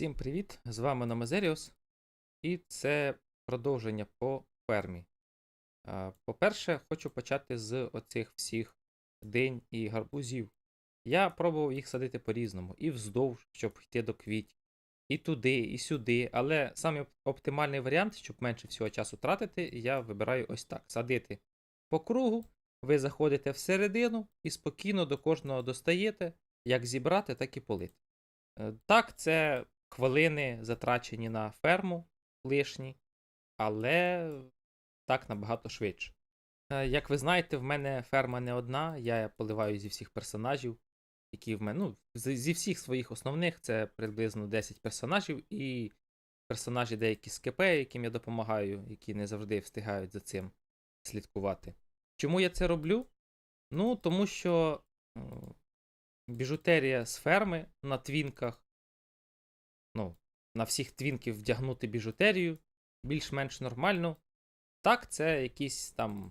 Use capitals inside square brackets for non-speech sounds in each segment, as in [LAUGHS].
Всім привіт! З вами Номезеріус. І це продовження по фермі. По-перше, хочу почати з оцих всіх динь і гарбузів. Я пробував їх садити по-різному, і вздовж, щоб йти до квітів, і туди, і сюди. Але самий оптимальний варіант, щоб менше всього часу тратити, я вибираю ось так: садити по кругу, ви заходите всередину і спокійно до кожного достаєте, як зібрати, так і полити. Е, Так, це хвилини затрачені на ферму лишні, але так набагато швидше. Е, Як ви знаєте, в мене ферма не одна, я поливаю зі всіх персонажів, які в мене, ну, зі всіх своїх основних, це приблизно 10 персонажів, і персонажі деякі з КП, яким я допомагаю, які не завжди встигають за цим слідкувати. Чому я це роблю? Ну, тому що біжутерія з ферми на твінках на всіх твінків вдягнути біжутерію більш-менш нормально. Так, це якісь там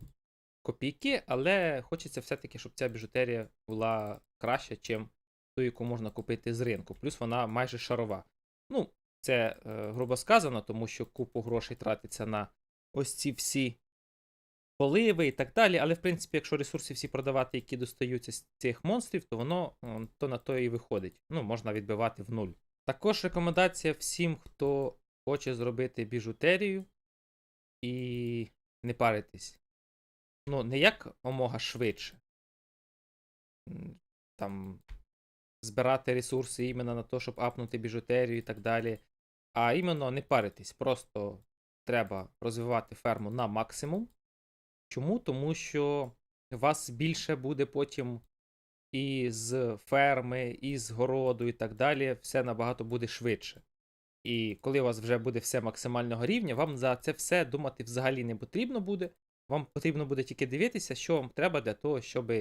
копійки, але хочеться все-таки, щоб ця біжутерія була краща, ніж ту, яку можна купити з ринку. Плюс вона майже шарова. Ну, це е, грубо сказано, тому що купу грошей тратиться на ось ці всі поливи і так далі. Але, в принципі, якщо ресурси всі продавати, які достаються з цих монстрів, то воно то на то і виходить. Ну, можна відбивати в нуль. Також рекомендація всім, хто хоче зробити біжутерію і не паритись. Ну, не як омога швидше. Там збирати ресурси іменно на те, щоб апнути біжутерію і так далі. А іменно не паритись. Просто треба розвивати ферму на максимум. Чому? Тому що вас більше буде потім і з ферми, і з городу, і так далі, все набагато буде швидше. І коли у вас вже буде все максимального рівня, вам за це все думати взагалі не потрібно буде. Вам потрібно буде тільки дивитися, що вам треба для того, щоб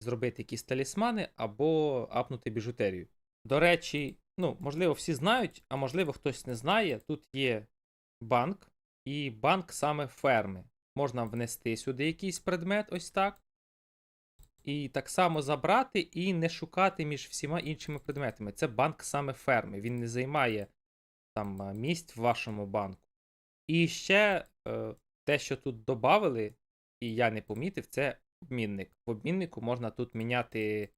зробити якісь талісмани або апнути біжутерію. До речі, ну, можливо, всі знають, а можливо, хтось не знає. Тут є банк, і банк саме ферми. Можна внести сюди якийсь предмет, ось так. І так само забрати і не шукати між всіма іншими предметами. Це банк саме ферми. Він не займає там місць в вашому банку. І ще е, те, що тут додали, і я не помітив, це обмінник. В обміннику можна тут міняти.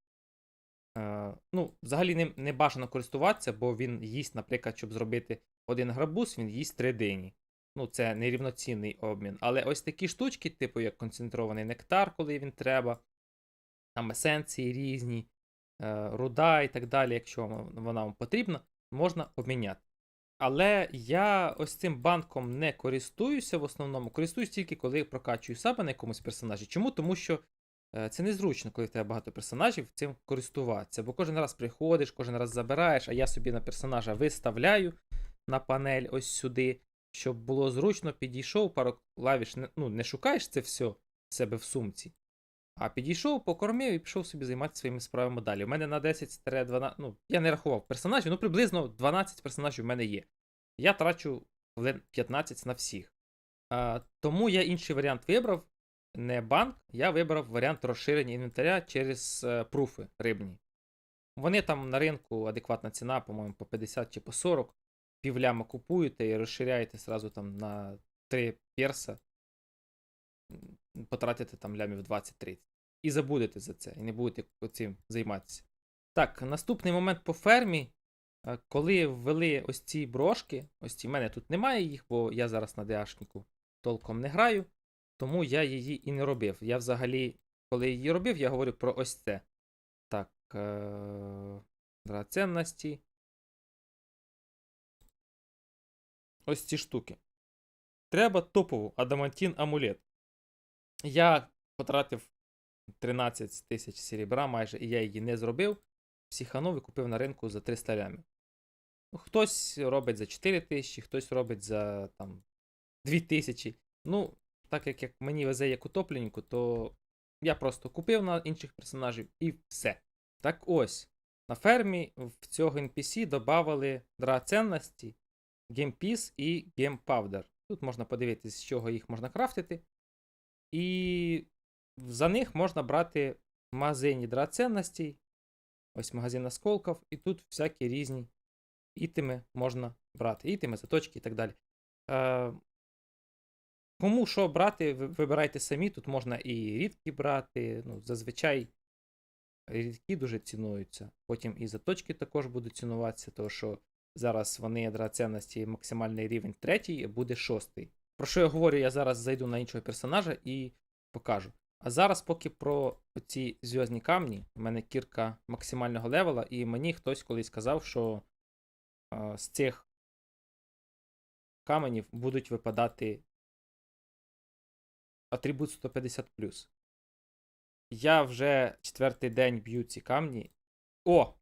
Е, ну, взагалі не, не бажано користуватися, бо він їсть, наприклад, щоб зробити один грабуз, він їсть три дині. Ну, це нерівноцінний обмін. Але ось такі штучки, типу як концентрований нектар, коли він треба, там есенції різні, е, руда і так далі, якщо вона вам потрібна, можна обміняти. Але я ось цим банком не користуюся в основному, користуюсь тільки коли прокачую себе на якомусь персонажі. Чому? Тому що е, це незручно, коли в тебе багато персонажів, цим користуватися. Бо кожен раз приходиш, кожен раз забираєш, а я собі на персонажа виставляю на панель ось сюди, щоб було зручно, підійшов, пару клавіш, ну, не шукаєш це все в себе в сумці. А підійшов, покормив і пішов собі займатися своїми справами далі. У мене на 10-12, ну, я не рахував персонажів, ну приблизно 12 персонажів в мене є. Я трачу 15 на всіх. А, тому я інший варіант вибрав. Не банк, я вибрав варіант розширення інвентаря через е, пруфи рибні. Вони там на ринку адекватна ціна, по-моєму, по 50 чи по 40. Півляма купуєте і розширяєте сразу там на 3 перса. Потратите там лямів 20-30. І забудете за це, і не будете цим займатися. Так, наступний момент по фермі. Е, Коли ввели ось ці брошки, ось ці в мене тут немає їх, бо я зараз на DH-нику толком не граю, тому я її і не робив. Я взагалі, коли її робив, я говорю про ось це. Так, е- драгоценності. Ось ці штуки. Треба топову адамантін амулет. Я потратив 13 тисяч серебра майже, і я її не зробив. Психанув і купив на ринку за 300 лямів. Ну, Хтось робить за 4 тисячі, хтось робить за там 2 тисячі. Ну, так як, як мені везе як утопленнику, то я просто купив на інших персонажів і все. Так ось, на фермі в цього NPC додали драгоценності, геймпіс і геймпавдер. Тут можна подивитися, з чого їх можна крафтити. І за них можна брати в магазині драгоценностей. Ось магазин осколків, і тут всякі різні ітеми можна брати. Ітеми, заточки і так далі. Е, кому що брати, вибирайте самі. Тут можна і рідкі брати. Ну, зазвичай рідкі дуже цінуються. Потім і заточки також будуть цінуватися, тому що зараз вони драгоценності максимальний рівень третій, буде шостий. Про що я говорю, я зараз зайду на іншого персонажа і покажу. А зараз поки про ці зв'язні камні, у мене кірка максимального левела, і мені хтось колись сказав, що а, з цих каменів будуть випадати атрибут 150. Я вже четвертий день б'ю ці камні. О!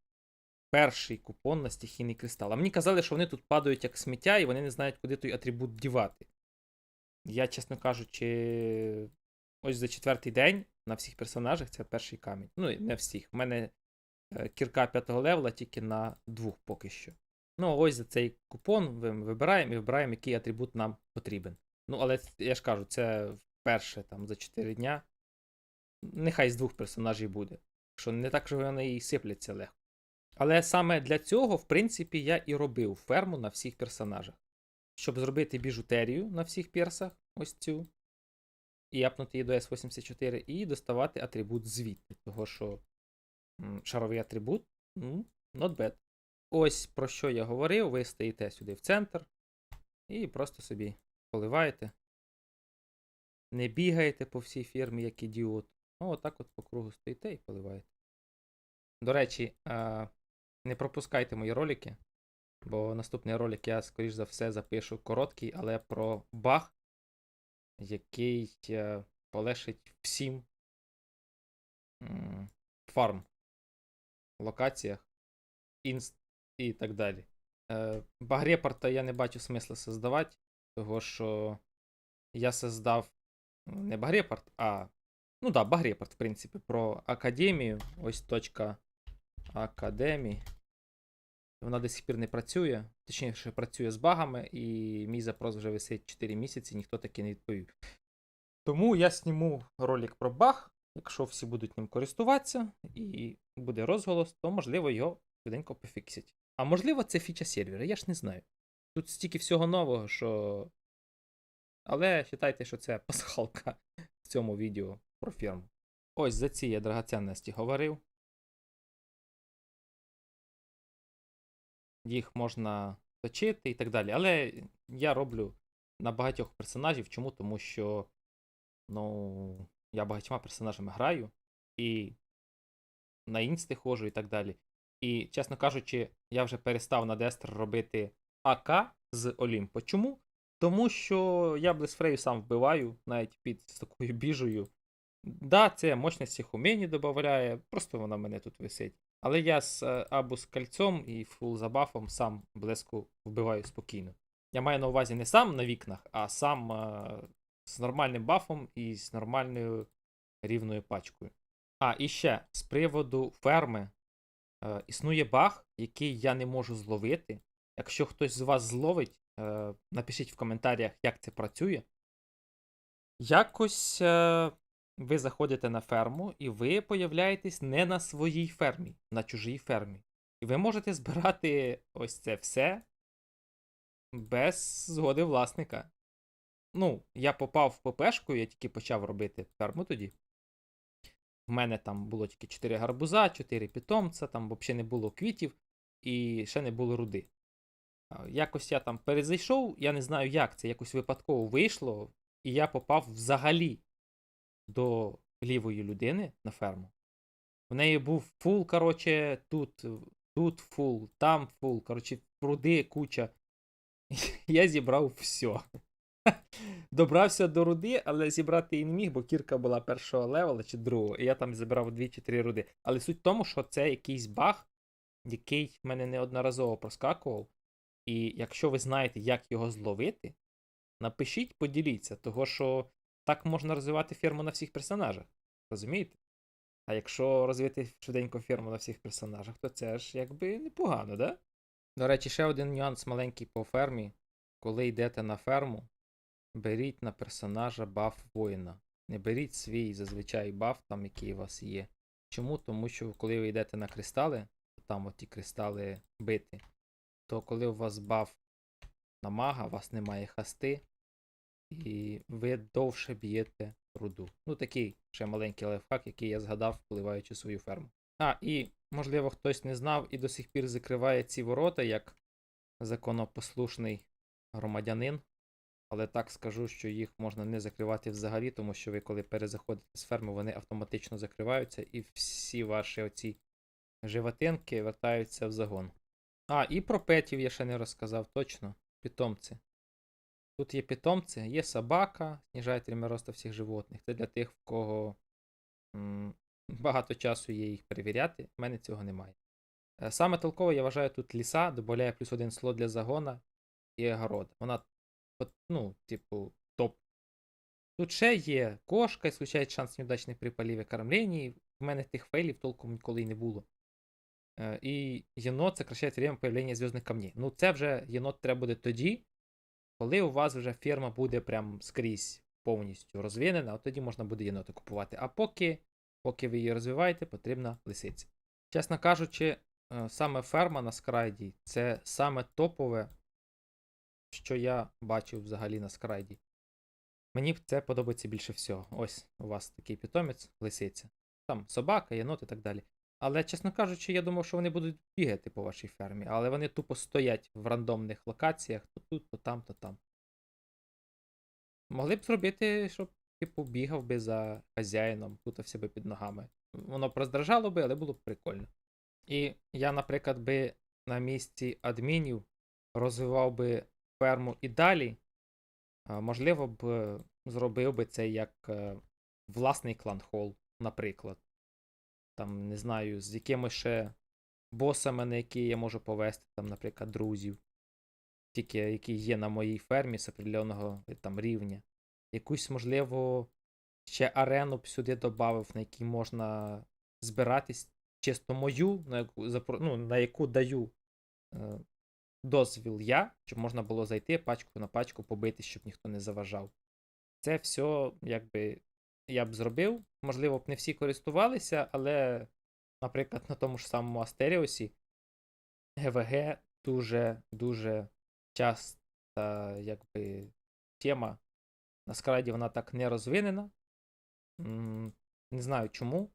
Перший купон на стихійний кристал. А мені казали, що вони тут падають як сміття, і вони не знають, куди той атрибут дівати. Я, чесно кажучи, ось за четвертий день на всіх персонажах це перший камінь. Ну, не всіх. У мене е, кірка п'ятого левела тільки на двох поки що. Ну, ось за цей купон ви- вибираємо і вибираємо, який атрибут нам потрібен. Ну, але я ж кажу, це вперше там за 4 дня. Нехай з двох персонажів буде. Що не так, що вони і сипляться легко. Але саме для цього, в принципі, я і робив ферму на всіх персонажах. Щоб зробити біжутерію на всіх персах, ось цю, і апнути її до S84, і доставати атрибут звідти. Того що шаровий атрибут, ну, not bad. Ось про що я говорив, ви стоїте сюди в центр і просто собі поливаєте. Не бігаєте по всій фірмі, як ідіот. Ну, отак от по кругу стоїте і поливаєте. До речі, не пропускайте мої ролики, бо наступний ролик я, скоріш за все, запишу короткий, але про баг, який е, полегшить всім фарм локаціях, інст і так далі. Е, Багрепорта я не бачу смисла создавати, того що я создав не Багрепорт, а. Ну да, Багрепорт, в принципі, про академію. Ось точка академії. Вона до сих пір не працює. Точніше, працює з багами, і мій запрос вже висить 4 місяці, ніхто таки не відповів. Тому я зніму ролик про баг. Якщо всі будуть ним користуватися і буде розголос, то можливо його швиденько пофіксять. А можливо, це фіча сервера, я ж не знаю. Тут стільки всього нового, що. Але вважайте, що це пасхалка в цьому відео про фірму. Ось за ці я драгоценності говорив. Їх можна точити і так далі. Але я роблю на багатьох персонажів. Чому? Тому що ну, я багатьма персонажами граю і на інсти ходжу і так далі. І, чесно кажучи, я вже перестав на Дестр робити АК з Олімпо. Чому? Тому що я Блесфрею сам вбиваю, навіть під такою біжею. Да, це мощності Хумені додає, просто вона мене тут висить. Але я з е, або з кольцом і фул забафом сам блеску вбиваю спокійно. Я маю на увазі не сам на вікнах, а сам е, з нормальним бафом і з нормальною рівною пачкою. А, і ще з приводу ферми е, існує баг, який я не можу зловити. Якщо хтось з вас зловить, е, напишіть в коментарях, як це працює. Якось е, ви заходите на ферму, і ви появляєтесь не на своїй фермі, на чужій фермі. І ви можете збирати ось це все без згоди власника. Ну, я попав в ППшку, я тільки почав робити ферму тоді. В мене там було тільки 4 гарбуза, 4 питомця, там взагалі не було квітів і ще не було руди. Якось я там перезайшов, я не знаю, як це якось випадково вийшло, і я попав взагалі до лівої людини на ферму. В неї був фул, коротше, тут, тут фул, там фул, коротше, руди куча. [LAUGHS] Я зібрав все. [LAUGHS] Добрався до руди, але зібрати її не міг, бо кірка була першого левела чи другого, і я там забрав 2 чи 3 руди. Але суть в тому, що це якийсь баг, який в мене неодноразово проскакував. І якщо ви знаєте, як його зловити, напишіть, поділіться, того що так можна розвивати ферму на всіх персонажах. Розумієте? А якщо розвити швиденько ферму на всіх персонажах, то це ж якби непогано, да? До речі, ще один нюанс маленький по фермі. Коли йдете на ферму, беріть на персонажа баф воїна. Не беріть свій зазвичай баф, там, який у вас є. Чому? Тому що коли ви йдете на кристали, там от ті кристали бити, то коли у вас баф на мага, у вас немає хасти, і ви довше б'єте руду. Ну, такий ще маленький лайфхак, який я згадав, впливаючи свою ферму. А, і, можливо, хтось не знав і до сих пір закриває ці ворота як законопослушний громадянин. Але так скажу, що їх можна не закривати взагалі, тому що ви, коли перезаходите з ферми, вони автоматично закриваються, і всі ваші оці животинки вертаються в загон. А, і про петів я ще не розказав, точно. Питомці. Тут є питомці, є собака, знижає рівень росту всіх животних. Це для тих, в кого м, багато часу є їх перевіряти. У мене цього немає. Е, Саме толково я вважаю тут ліса, додає плюс один слот для загона і огород. Вона, ну, типу, топ. Тут ще є кошка, исключає шанс неудачних припалів і кормлені. В мене тих фейлів толком ніколи й не було. Е, І єнот сокращає время появлення зв'язних камней. Ну, це вже єнот треба буде тоді, коли у вас вже ферма буде прям скрізь повністю розвинена, от тоді можна буде єноти купувати. А поки, поки ви її розвиваєте, потрібна лисиця. Чесно кажучи, е, саме ферма на скрайді це саме топове, що я бачив взагалі на скрайді. Мені це подобається більше всього. Ось у вас такий питомець, лисиця. Там собака, єнот і так далі. Але, чесно кажучи, я думав, що вони будуть бігати по вашій фермі, але вони тупо стоять в рандомних локаціях, то тут, то там, то там. Могли б зробити, щоб, типу, бігав би за хазяїном, плутався би під ногами. Воно б роздражало би, але було б прикольно. І я, наприклад, би на місці адмінів розвивав би ферму і далі. Можливо б е, зробив би це як е, власний клан-хол, наприклад. Там, не знаю, з якимись ще босами, на які я можу повести, там, наприклад, друзів, тільки які є на моїй фермі з определеного е, там рівня. Якусь, можливо, ще арену б сюди додав, на якій можна збиратись чисто мою, на яку, ну, на яку даю е, дозвіл я, щоб можна було зайти пачку на пачку побити, щоб ніхто не заважав. Це все, якби, я б зробив. Можливо, б не всі користувалися, але, наприклад, на тому ж самому Астеріусі ГВГ дуже-дуже часта, якби, тема. Насправді вона так не розвинена. Не знаю чому.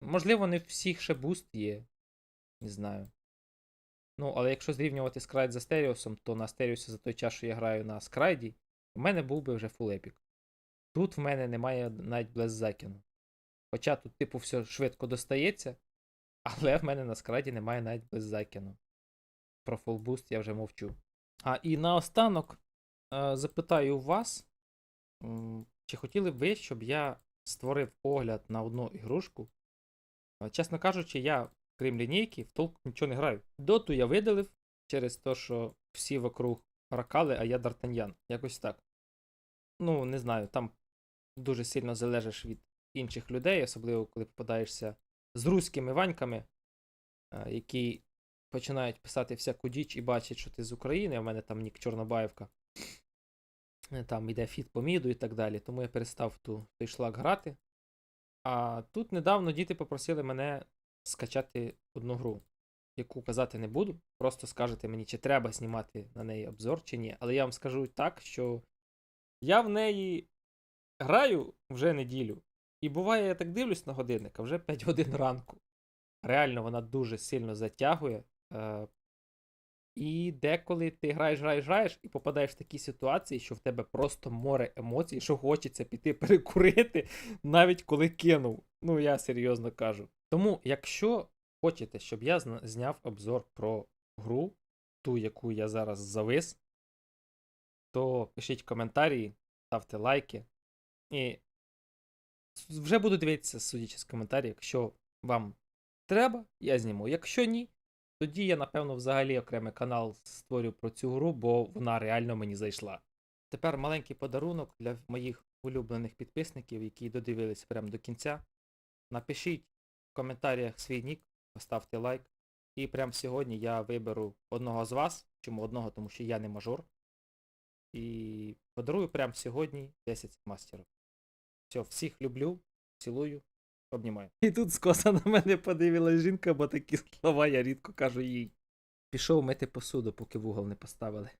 Можливо, не в всіх ще буст є. Не знаю. Ну, але якщо зрівнювати скрайд з Астеріусом, то на Астеріусі за той час, що я граю на скрайді, у мене був би вже фул епік. Тут в мене немає навіть блеззакіну. Хоча тут, типу, все швидко достається, але в мене на скрайді немає навіть блеззакіну. Про фулбуст я вже мовчу. А і наостанок е, запитаю вас, чи хотіли б ви, щоб я створив огляд на одну ігрушку? Е, Чесно кажучи, я, крім лінійки, в толк нічого не граю. Доту я видалив через те, що всі вокруг ракали, а я Д'Артаньян. Якось так. Ну, не знаю, там дуже сильно залежиш від інших людей, особливо коли попадаєшся з руськими ваньками, е, які починають писати всяку діч і бачать, що ти з України, а в мене там нік Чорнобаївка. Е, Там йде фіт по міду і так далі. Тому я перестав ту, той шлак грати. А тут недавно діти попросили мене скачати одну гру, яку казати не буду. Просто скажете мені, чи треба знімати на неї обзор, чи ні. Але я вам скажу так, що я в неї граю вже неділю. І буває, я так дивлюсь на годинник, а вже 5 годин ранку. Реально, вона дуже сильно затягує. Е, і деколи ти граєш, граєш, граєш, і попадаєш в такі ситуації, що в тебе просто море емоцій, що хочеться піти [LAUGHS] перекурити, навіть коли кинув. Ну, я серйозно кажу. Тому, якщо хочете, щоб я зняв обзор про гру, ту, яку я зараз завис, то пишіть коментарі, ставте лайки. І вже буду дивитися, судячи з коментарів, якщо вам треба, я зніму. Якщо ні, тоді я, напевно, взагалі окремий канал створю про цю гру, бо вона реально мені зайшла. Тепер маленький подарунок для моїх улюблених підписників, які додивились прямо до кінця. Напишіть в коментарях свій нік, поставте лайк. І прямо сьогодні я виберу одного з вас. Чому одного? Тому що я не мажор. І подарую прямо сьогодні 10 мастерів. Все, всіх люблю, цілую. Обнімаю. І тут скоса на мене подивилась жінка, бо такі слова я рідко кажу їй. Пішов мити посуду, поки в угол не поставили.